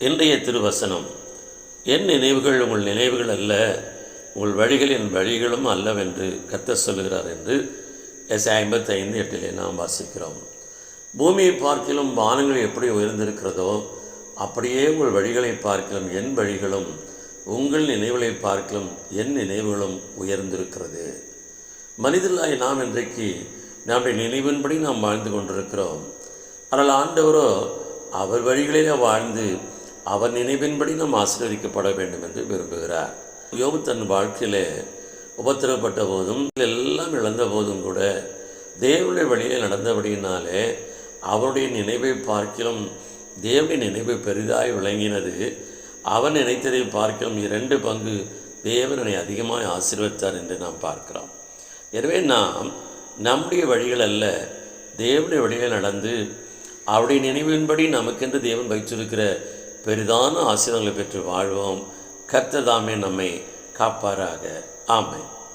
இன்றைய திருவசனம் என் நினைவுகள் உங்கள் நினைவுகள் அல்ல உங்கள் வழிகள் என் வழிகளும் அல்லவென்று கத்த சொல்கிறார் என்று எஸ் ஐம்பத்தைந்து எட்டிலே நாம் வாசிக்கிறோம். பூமியை பார்க்கிலும் வானங்கள் எப்படி உயர்ந்திருக்கிறதோ அப்படியே உங்கள் வழிகளை பார்க்கிலும் என் வழிகளும் உங்கள் நினைவுகளை பார்க்கிலும் என் நினைவுகளும் உயர்ந்திருக்கிறது. மனிதர்களாய் நாம் இன்றைக்கு நம்முடைய நினைவின்படி நாம் வாழ்ந்து கொண்டிருக்கிறோம். ஆனால் ஆண்டவரோ அவர் வழிகளிலே வாழ்ந்து அவர் நினைவின்படி நாம் ஆசீர்வதிக்கப்பட வேண்டும் என்று விரும்புகிறார். யோபு தன் வாழ்க்கையிலே உபத்திரப்பட்ட போதும் எல்லாம் இழந்த போதும் கூட தேவனுடைய வழியில் நடந்தபடியினாலே அவருடைய நினைவை பார்க்கிலும் தேவனுடைய நினைவு பெரிதாய் விளங்கினது. அவன் நினைத்ததை பார்க்கிலும் இரண்டு பங்கு தேவனை அதிகமாக ஆசீர்வதித்தார் என்று நாம் பார்க்கிறோம். எனவே நாம் நம்முடைய வழிகள் அல்ல தேவனுடைய வழியில் நடந்து அவருடைய நினைவின்படி நமக்கென்று தேவன் வைத்திருக்கிற பெரிதான ஆசீர்வாதங்களை பெற்று வாழ்வோம். கர்த்ததாமே நம்மை காப்பாராக. ஆமை